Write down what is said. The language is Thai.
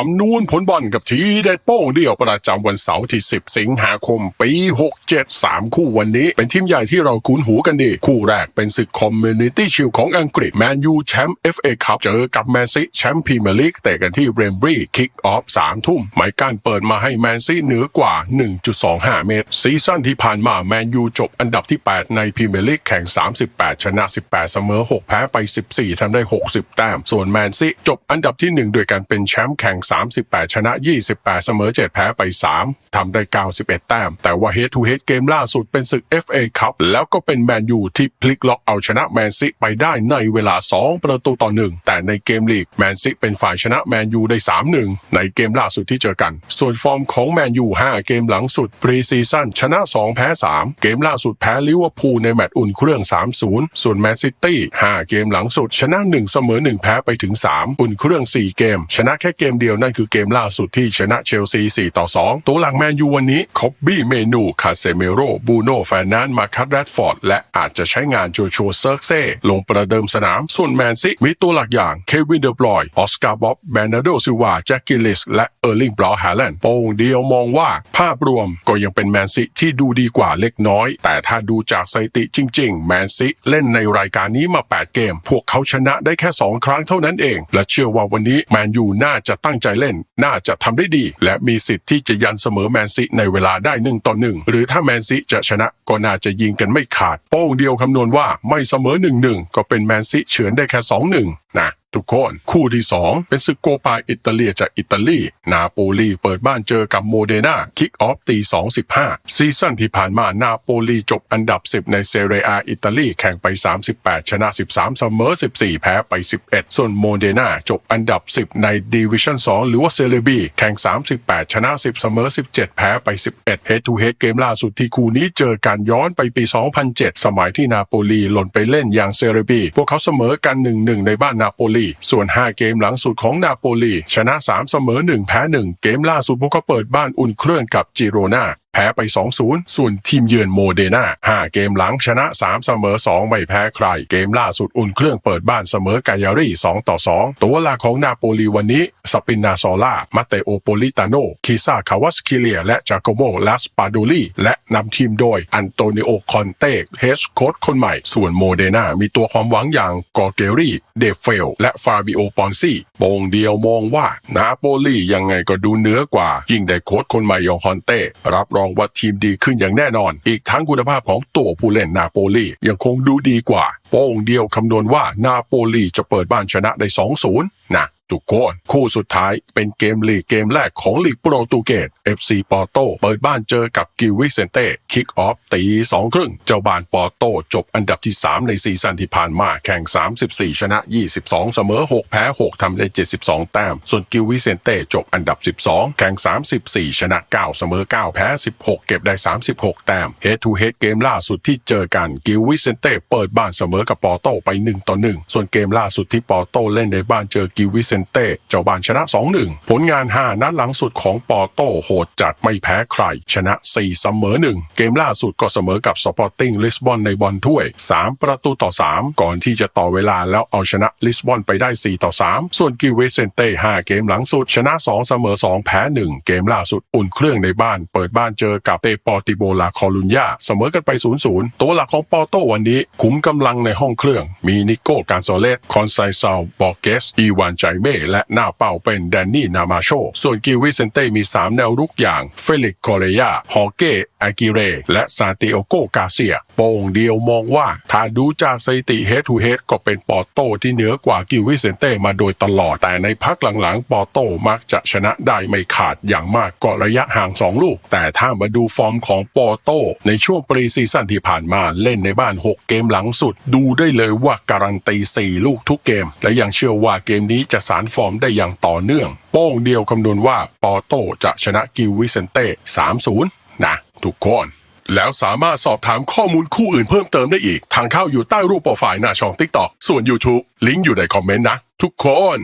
คำนวณผลบอลกับทีเด็ดโป้งเดียวประจำวันเสาร์ที่ 10 สิงหาคม ปี 67 3 คู่วันนี้ เป็นทีมใหญ่ที่เราคุ้นหูกันดี คู่แรกเป็นศึกคอมมูนิตี้ชิลของอังกฤษแมนยูแชมป์ FA คัพเจอกับแมนซีแชมป์พรีเมียร์ลีกเตะกันที่เบรมบรีคิกออฟ3ทุ่มไมค์การเปิดมาให้แมนซีเหนือกว่า 1.25 เมตร ซีซั่นที่ผ่านมาแมนยูจบอันดับที่ 8 ในพรีเมียร์ลีกแข่ง 38 ชนะ 18 เสมอ 6 แพ้ไป 14ทำได้ 60 แต้ม ส่วนแมนซีจบอันดับที่ 1 โดยการเป็นแชมป์แข่ง38 ชนะ 28 เสมอ 7 แพ้ไป 3 ทำได้ 91 แต้ม แต่ว่า head to head เกมล่าสุดเป็นศึก FA Cup แล้วก็เป็นแมนยูที่พลิกล็อกเอาชนะแมนซีไปได้ในเวลา 2 ประตูต่อ 1 แต่ในเกมลีกแมนซีเป็นฝ่ายชนะแมนยูได้ 3-1 ในเกมล่าสุดที่เจอกัน ส่วนฟอร์มของแมนยู 5 เกมหลังสุดพรีซีซั่นชนะ 2 แพ้ 3 เกมล่าสุดแพ้ลิเวอร์พูลในแมตช์อุ่นเครื่อง 3-0 ส่วนแมนซิตี้ 5 เกมหลังสุดชนะ 1 เสมอ 1 แพ้ไปถึง 3 อุ่นเครื่อง 4 เกม ชนะแค่เกมเดียวนั่นคือเกมล่าสุดที่ชนะเชลซี 4 ต่อ 2 ตัวหลังแมนยูวันนี้คอบบี้เมนู คาเซเมโร บูโนแฟนนานมาคัตแรดฟอร์ด และอาจจะใช้งานโจชัวเซิร์กเซ่ลงประเดิมสนาม ส่วนแมนซิมีตัวหลักอย่างเควินเดอร์บรอย ออสการ์บ๊อบ แบรนาโดซิวา แจ็คกิลลิส และเออร์ลิงบรอฮาแลนด์โป้งเดียวมองว่าภาพรวมก็ยังเป็นแมนซิที่ดูดีกว่าเล็กน้อย แต่ถ้าดูจากสถิติจริง ๆ แมนซิเล่นในรายการนี้มา 8 เกม พวกเขาชนะได้แค่ 2 ครั้งเท่านั้นเอง และเชื่อว่าวันนี้แมนยูน่าจะตั้งใจเล่น น่าจะทำได้ดี และมีสิทธิ์ที่จะยันเสมอแมนซีในเวลาได้หนึ่งต่อหนึ่งหรือถ้าแมนซีจะชนะก็น่าจะยิงกันไม่ขาด โป้งเดียวคำนวณว่าไม่เสมอหนึ่งหนึ่งก็เป็นแมนซีเฉือนได้แค่สองหนึ่ง นะทุกคนคู่ที่ 2 เป็นศึกโกปาอิตาเลียจากอิตาลี นาโปลีเปิดบ้านเจอกับโมเดนาคิกออฟตี2.15 ซีซั่นที่ผ่านมานาโปลีจบอันดับ 10 ในเซเรียอิตาลีแข่งไป 38 ชนะ 13 เสมอ 14 แพ้ไป 11 ส่วนโมเดนาจบอันดับ 10 ในดิวิชั่น 2 หรือว่าเซเรบีแข่ง 38 ชนะ 10 เสมอ 17 แพ้ไป 11 Head to Head เกมล่าสุดที่คู่นี้เจอกันย้อนไปปี 2007 สมัยที่นาโปลีหล่นไปเล่นอย่างเซเรบีพวกเขาเสมอกัน 1-1 ในบ้านนาโปลี ส่วน 5 เกมหลังสุดของนาโปลี ชนะ 3 เสมอ 1 แพ้ 1 เกมล่าสุดพวกเขาเปิดบ้านอุ่นเครื่องกับจิโรนา แพ้ไป 2-0 ส่วนทีมเยือนโมเดนา5เกมหลังชนะ 3 เสมอ 2 ไม่แพ้ใคร เกมล่าสุดอุ่นเครื่องเปิดบ้านเสมอกายารี2ต่อ 2 ตัวหลักของนาโปลีวันนี้ สปินนาซอล่า มาเตโอโปลิตาโน คิซาคาวัสคิเลีย และจาโกโมลาสปาโดลีและนำทีมโดย อันโตนิโอ คอนเต้เฮสโค้ชคนใหม่ ส่วนโมเดนามีตัวความหวังอย่างกอเกรีเดฟเฟล และฟาบิโอ ปอนซี่โปงเดียวมองว่านาโปลียังไงก็ดูเหนือกว่า ยิ่งได้โค้ชคนใหม่อย่างคอนเต้รับรองว่าทีมดีขึ้นอย่างแน่นอน อีกทั้งคุณภาพของตัวผู้เล่นนาโปลียังคงดูดีกว่า โป้งเดียวคำนวณว่านาโปลีจะเปิดบ้านชนะได้ 2-0 นะทุกคนคู่สุดท้ายเป็นเกมลีกเกมแรกของลีกโปรตุเกส FC ปอร์โตเปิดบ้านเจอกับกิวิเซนเต คิกออฟตีสองครึ่งเจ้าบ้านปอร์โตจบอันดับที่ 3 ในซีซั่นที่ผ่านมาแข่ง 34 ชนะ 22 เสมอ 6 แพ้ 6 ทำได้ 72 แต้ม ส่วนกิวิเซนเต้จบอันดับ 12 แข่ง 34 ชนะ 9 เสมอ 9 แพ้ 16 เก็บได้ 36 แต้ม Head to Head เกมล่าสุดที่เจอกันกิวิเซนเต้เปิดบ้านเสมอกับปอร์โตไป 1 ต่อ 1 ส่วนเกมล่าสุดที่ปอร์โตเล่นในบ้านเจอกิวิเซนเต้เจ้าบ้านชนะ 2-1 ผลงาน 5 นัดหลังสุดของปอร์โตโหดจัดไม่แพ้ใคร ชนะ 4 เสมอ 1 เกมล่าสุดก็เสมอกับสปอร์ติ้งลิสบอนในบอลถ้วย 3 ประตูต่อ 3 ก่อนที่จะต่อเวลาแล้วเอาชนะลิสบอนไปได้ 4 ต่อ 3 ส่วนกิเวเซนเต้5เกมหลังสุด ชนะ 2 เสมอ 2 แพ้ 1 เกมล่าสุดอุ่นเครื่องในบ้าน เปิดบ้านเจอกับเตปอร์ติโบลาคอลุญญาเสมอกันไป 0-0 ตัวหลักของปอโตวันนี้ขุมกำลังในห้องเครื่อง มีนิโก้การโซเลสคอนไซซาลบอกเกส อีวานใจเม่และหน้าเป้าเป็นแดนนี่นามาโชส่วนกิวิเซนเต้มี 3 แนวรุกอย่างเฟลิกโกเรยาฮอเก้อากิเรและซานติโอโกกาเซีย โป่งเดียวมองว่าถ้าดูจากสถิติเฮดทูเฮดก็เป็นปอร์โตที่เหนือกว่ากิวิเซนเต้มาโดยตลอด แต่ในพักหลังๆ ปอร์โตมักจะชนะได้ไม่ขาดอย่างมากก็ระยะห่าง 2 ลูก แต่ถ้ามาดูฟอร์มของปอร์โตในช่วงปรีซีซั่นที่ผ่านมาเล่นในบ้าน 6 เกมหลังสุด ดูได้เลยว่าการันตี 4 ลูกทุกเกม และยังเชื่อว่าเกมนี้จะสารฟอร์มได้อย่างต่อเนื่อง โป้งเดียวคำนวณว่าปอร์โตจะชนะกิวิเซนเต้ 3-0 นะ ทุกคน แล้วสามารถสอบถามข้อมูลคู่อื่นเพิ่มเติมได้อีก ทางเข้าอยู่ใต้รูปโปรไฟล์หน้าช่อง TikTok ส่วน YouTube ลิงก์อยู่ในคอมเมนต์นะ ทุกคน